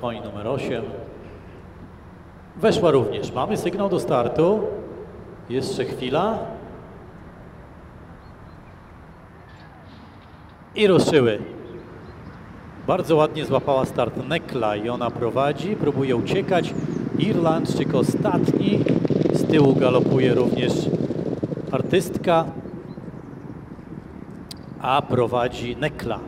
Koń numer 8. Weszła również. Mamy sygnał do startu. Jeszcze chwila. I ruszyły. Bardzo ładnie złapała start Nekla i ona prowadzi, próbuje uciekać. Irlandczyk ostatni. Z tyłu galopuje również artystka, a prowadzi Nekla.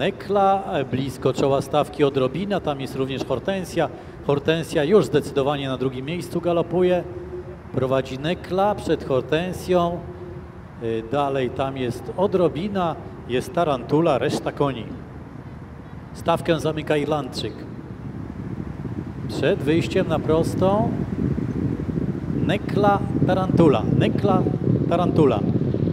Nekla blisko czoła stawki odrobina, tam jest również Hortensja. Hortensja już zdecydowanie na drugim miejscu galopuje. Prowadzi Nekla przed Hortensją. Y, Dalej tam jest odrobina, jest Tarantula, reszta koni. Stawkę zamyka Irlandczyk. Przed wyjściem na prostą Nekla Tarantula. Nekla Tarantula.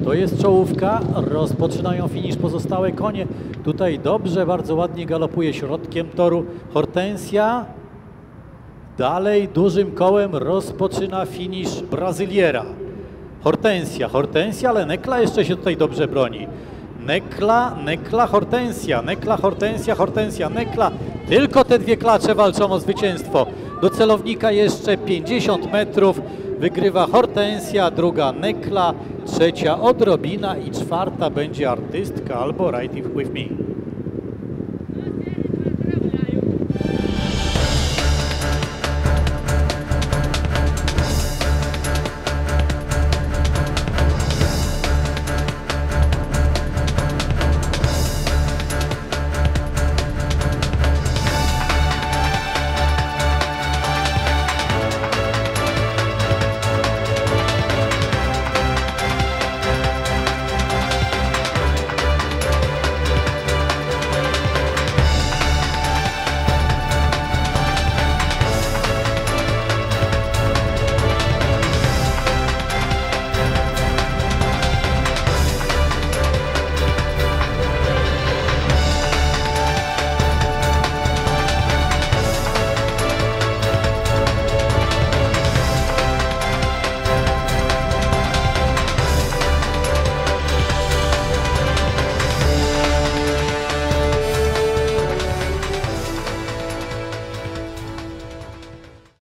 To jest czołówka, rozpoczynają finisz pozostałe konie. Tutaj dobrze, bardzo ładnie galopuje środkiem toru Hortensja. Dalej dużym kołem rozpoczyna finisz Brazyliera. Hortensja, Hortensja, ale Nekla jeszcze się tutaj dobrze broni. Nekla, Nekla, Hortensja, Nekla, Hortensja, Hortensja, Nekla. Tylko te dwie klacze walczą o zwycięstwo. Do celownika jeszcze 50 metrów. Wygrywa Hortensja, druga Nekla, trzecia Odrobina i czwarta będzie artystka albo Right With Me.